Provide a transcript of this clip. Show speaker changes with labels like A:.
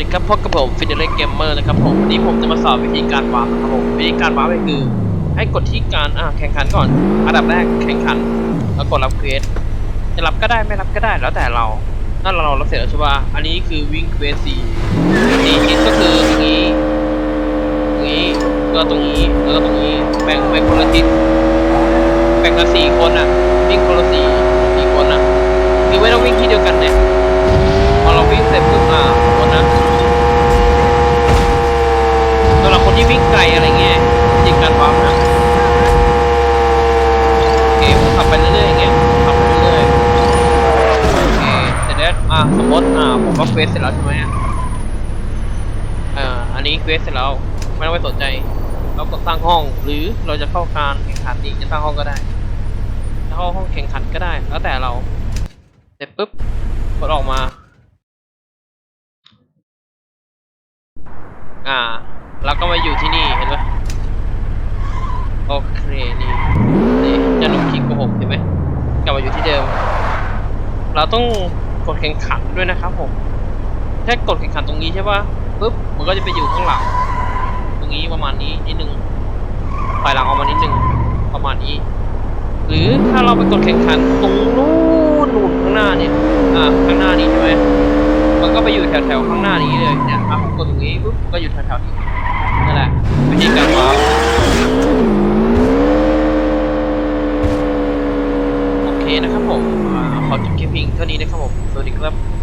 A: ดีครับพบกับผมฟินเดเล่เกมเมอร์นะครับผมวันนี้ผมจะมาสอนวิธีการวาร์ปนะครับผมวิธีการวาร์ปก็คือให้กดที่การอ่าแข่งขันก่อน อันดับแรกแข่งขันแล้วกดรับเควสจะรับก็ได้ไม่รับก็ได้แล้วแต่เรานั่นเราเราเสร็จแล้วใช่ป่ะอันนี้คือวิ่งเควสสี่สี่ชิ้นก็คือตรงนี้ตรงนี้แล้วก็ตรงนี้แล้วก็ตรงนี้แบ่งแบ่งคนละทิศแบ่งกันสี่คนอะวิ่งคนละสี่สี่คนอะคือไม่ต้องวิ่งที่เดียวกันเนี่ย พอเราวิ่งเสร็จปุ๊บอะคนนะสำหรับคนที่วิ่งไกลอะไรเงี้ยจริงการวาร์ปนะโอเคผมขับไปเรื่อยๆอย่างเงี้ยขับไปเรื่อยๆโอเคเสร็จแล้ว อะสมมติอะผมก็เควสเสร็จแล้วใช่ไหมอะอ่าอันนี้เควสเสร็จแล้วไม่ต้องไปสนใจ เรากดตั้งห้อง หรือเราจะเข้าการแข่งขันอีกจะตั้งห้องก็ได้จะเข้าห้องแข่งขันก็ได้ แล้วแต่เราเสร็จปุ๊บกดออกมา อ่าแล้วก็มาอยู่ที่นี่เห็นไหมโอเคนี่นี่จะลงคลิกกับผมเห็นไหมกลับมาอยู่ที่เดิม เราต้อง กดแข่งขันด้วยนะครับผมแค่กดแข่งขันตรงนี้ใช่ปะปุ๊บมันก็จะไปอยู่ข้างหลัง ตรงนี้ประมาณนี้นิดนึงถอยหลังออกมานิดนึงประมาณนี้ หรือถ้าเราไปกดแข่งขันตรงนู้นนู่นข้างหน้าเนี่ยอ่าข้างหน้านี้ใช่ไหมมันก็ไปอยู่แถวๆข้างหน้านี้เลยเนี่ยครับกดตรงนี้ปุ๊บก็อยู่แถวๆนี้นั่นแหละวิธีการวาร์ปโอเค นะครับผมขอจบคลิปเพียงเท่านี้นะครับผม สวัสดีครับ